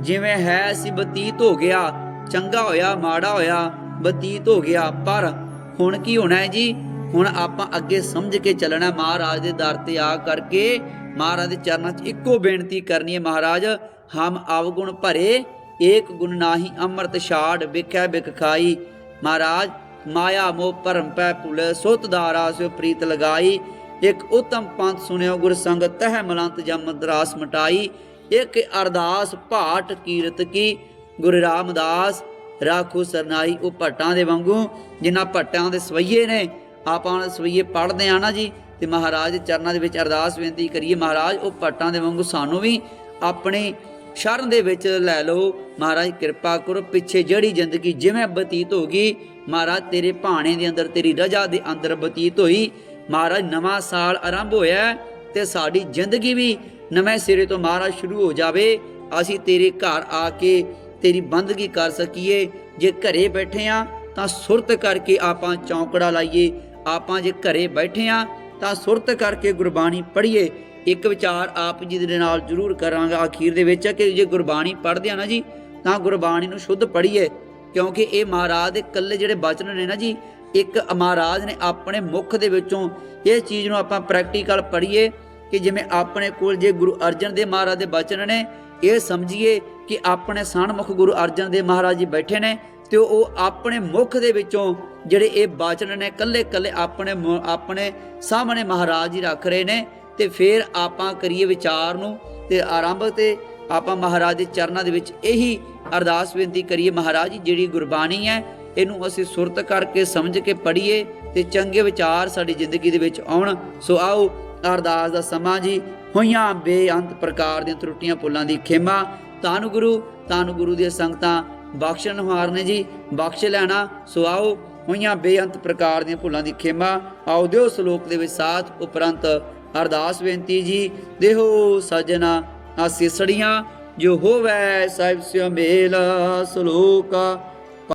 ਜਿਵੇਂ ਹੈ ਸੀ ਬਤੀਤ ਹੋ ਗਿਆ। ਚੰਗਾ ਹੋਇਆ, ਮਾੜਾ ਹੋਇਆ, ਬਤੀਤ ਹੋ ਗਿਆ। ਪਰ ਹੁਣ ਕੀ ਹੋਣਾ ਹੈ ਜੀ? ਹੁਣ ਆਪਾਂ ਅੱਗੇ ਸਮਝ ਕੇ ਚੱਲਣਾ ਮਹਾਰਾਜ ਦੇ ਦਰ ਤੇ ਆ ਕਰਕੇ ਮਹਾਰਾਜ ਦੇ ਚਰਨਾਂ 'ਚ ਇੱਕੋ ਬੇਨਤੀ ਕਰਨੀ ਹੈ। ਮਹਾਰਾਜ, ਹਮ ਅਵਗੁਣ ਭਰੇ ਏਕ ਗੁਣ ਨਾਹੀ ਅੰਮ੍ਰਿਤ ਛਾੜ ਵਿਖੈ ਬਿਖ ਖਾਈ। ਮਹਾਰਾਜ, ਮਾਇਆ ਮੋਹ ਭਰਮ ਪੈ ਭੁਲੇ, ਸੁਤ ਦਾਰਾ ਸਿਓ ਪ੍ਰੀਤ ਲਗਾਈ। ਇੱਕ ਉਤਮ ਪੰਥ ਸੁਨਿਓ ਗੁਰ ਸੰਗਤ ਤਹਿ ਮਲੰਤ ਜਮ ਦਰਾਸ ਮਟਾਈ। ਇੱਕ ਅਰਦਾਸ ਭਾਟ ਕੀਰਤ ਕੀ, ਗੁਰ ਰਾਮਦਾਸ, ਰਾਖੋ ਸਰਨਾਈ ਉਹ ਭੱਟਾਂ ਦੇ ਵਾਂਗੂ, ਜਿਨ੍ਹਾਂ ਭੱਟਾਂ ਦੇ ਸਵਈਏ ਨੇ, ਆਪਾਂ ਉਹਨਾਂ ਸਵਈਏ ਪੜ੍ਹਦੇ ਆ ਨਾ ਜੀ। ਤੇ ਮਹਾਰਾਜ ਦੇ ਚਰਨਾਂ ਦੇ ਵਿੱਚ ਅਰਦਾਸ ਬੇਨਤੀ ਕਰੀਏ, ਮਹਾਰਾਜ ਉਹ ਭੱਟਾਂ ਦੇ ਵਾਂਗੂ ਸਾਨੂੰ ਵੀ ਆਪਣੇ ਸ਼ਰਨ ਦੇ ਵਿੱਚ ਲੈ ਲਓ, ਮਹਾਰਾਜ ਕਿਰਪਾ ਕਰੋ, ਪਿੱਛੇ ਜਿਹੜੀ ਜ਼ਿੰਦਗੀ ਜਿਵੇਂ ਬਤੀਤ ਹੋ ਗਈ, ਮਹਾਰਾਜ ਤੇਰੇ ਭਾਣੇ ਦੇ ਅੰਦਰ, ਤੇਰੀ ਰਜਾ ਦੇ ਅੰਦਰ ਬਤੀਤ ਹੋਈ, ਮਹਾਰਾਜ ਨਵਾਂ ਸਾਲ ਆਰੰਭ ਹੋਇਆ ਹੈ ਤੇ ਸਾਡੀ ਜ਼ਿੰਦਗੀ ਵੀ ਨਵੇਂ ਸਿਰੇ ਤੋਂ ਮਹਾਰਾਜ ਸ਼ੁਰੂ ਹੋ ਜਾਵੇ, ਅਸੀਂ ਤੇਰੇ ਘਰ ਆ ਕੇ ਤੇਰੀ ਬੰਦਗੀ ਕਰ ਸਕੀਏ, ਜੇ ਘਰੇ ਬੈਠੇ ਆ ਤਾਂ ਸੁਰਤ ਕਰਕੇ ਆਪਾਂ ਚੌਂਕੜਾ ਲਾਈਏ, ਆਪਾਂ ਜੇ ਘਰੇ ਬੈਠੇ ਆ ਤਾਂ ਸੁਰਤ ਕਰਕੇ ਗੁਰਬਾਣੀ ਪੜ੍ਹੀਏ ਇੱਕ ਵਿਚਾਰ ਆਪ ਜੀ ਦੇ ਨਾਲ ਜ਼ਰੂਰ ਕਰਾਂਗਾ ਅਖੀਰ ਦੇ ਵਿੱਚ, ਕਿ ਜੇ ਗੁਰਬਾਣੀ ਪੜ੍ਹਦੇ ਆ ਨਾ ਜੀ, ਤਾਂ ਗੁਰਬਾਣੀ ਨੂੰ ਸ਼ੁੱਧ ਪੜ੍ਹੀਏ, ਕਿਉਂਕਿ ਇਹ ਮਹਾਰਾਜ ਦੇ ਇਕੱਲੇ ਜਿਹੜੇ ਬਚਨ ਨੇ ਨਾ ਜੀ, ਇੱਕ ਮਹਾਰਾਜ ਨੇ ਆਪਣੇ ਮੁਖ ਦੇ ਵਿੱਚੋਂ ਇਹ ਚੀਜ਼ ਨੂੰ ਆਪਾਂ ਪ੍ਰੈਕਟੀਕਲ ਪੜ੍ਹੀਏ, ਕਿ ਜਿਵੇਂ ਆਪਣੇ ਕੋਲ ਜੇ ਗੁਰੂ ਅਰਜਨ ਦੇ ਮਹਾਰਾਜ ਦੇ ਬਚਨ ਨੇ, ਇਹ ਸਮਝੀਏ ਕਿ ਆਪਣੇ ਸਨਮੁਖ ਗੁਰੂ ਅਰਜਨ ਦੇ ਮਹਾਰਾਜ ਜੀ ਬੈਠੇ ਨੇ, ਤੇ ਉਹ ਆਪਣੇ ਮੁਖ ਦੇ ਵਿੱਚੋਂ ਜਿਹੜੇ ਇਹ ਬਚਨ ਨੇ ਕੱਲੇ ਕੱਲੇ ਆਪਣੇ ਆਪਣੇ ਸਾਹਮਣੇ ਮਹਾਰਾਜ ਜੀ ਰੱਖ ਰਹੇ ਨੇ ਤੇ ਫਿਰ ਆਪਾਂ ਕਰੀਏ ਵਿਚਾਰ ਨੂੰ ਤੇ ਆਰੰਭ ਤੇ ਆਪਾਂ ਮਹਾਰਾਜ ਦੇ ਚਰਨਾਂ ਦੇ ਵਿੱਚ ਇਹੀ ਅਰਦਾਸ ਬੇਨਤੀ ਕਰੀਏ ਮਹਾਰਾਜ ਜੀ, ਜਿਹੜੀ ਗੁਰਬਾਣੀ ਹੈ, ਇਹਨੂੰ ਅਸੀਂ ਸੁਰਤ ਕਰਕੇ ਸਮਝ ਕੇ ਪੜ੍ਹੀਏ ਤੇ ਚੰਗੇ ਵਿਚਾਰ ਸਾਡੀ ਜ਼ਿੰਦਗੀ ਦੇ ਵਿੱਚ ਆਉਣ। ਸੋ ਆਓ ਅਰਦਾਸ ਦਾ ਸਮਾਂ ਜੀ, ਹੋਈਆਂ ਬੇਅੰਤ ਪ੍ਰਕਾਰ ਦੀਆਂ ਤਰੁੱਟੀਆਂ ਪੁੱਲਾਂ ਦੀ ਖੇਮਾ। ਤਾਨ ਗੁਰੂ ਤਾਨ ਗੁਰੂ ਦੀਆਂ ਸੰਗਤਾਂ ਬਖਸ਼ਣ ਹਾਰ ਨੇ ਜੀ, ਬਖਸ਼ ਲੈਣਾ। ਸੋ ਆਓ, ਹੋਈਆਂ ਬੇਅੰਤ ਪ੍ਰਕਾਰ ਦੀਆਂ ਭੁੱਲਾਂ ਦੀ ਖੇਮਾ। ਆਓ ਦਿਓ ਸ਼ਲੋਕ ਦੇ ਵਿੱਚ ਸਾਥ ਉਪਰੰਤ ਅਰਦਾਸ ਬੇਨਤੀ ਜੀ ਦੇਹੋ ਸਜਣਾ ਆਸੀਸੜੀਆਂ ਜੋ ਹੋਵੇ ਸਾਹਿਬ ਸਿਓ ਮੇਲ ਸਲੋਕਾ।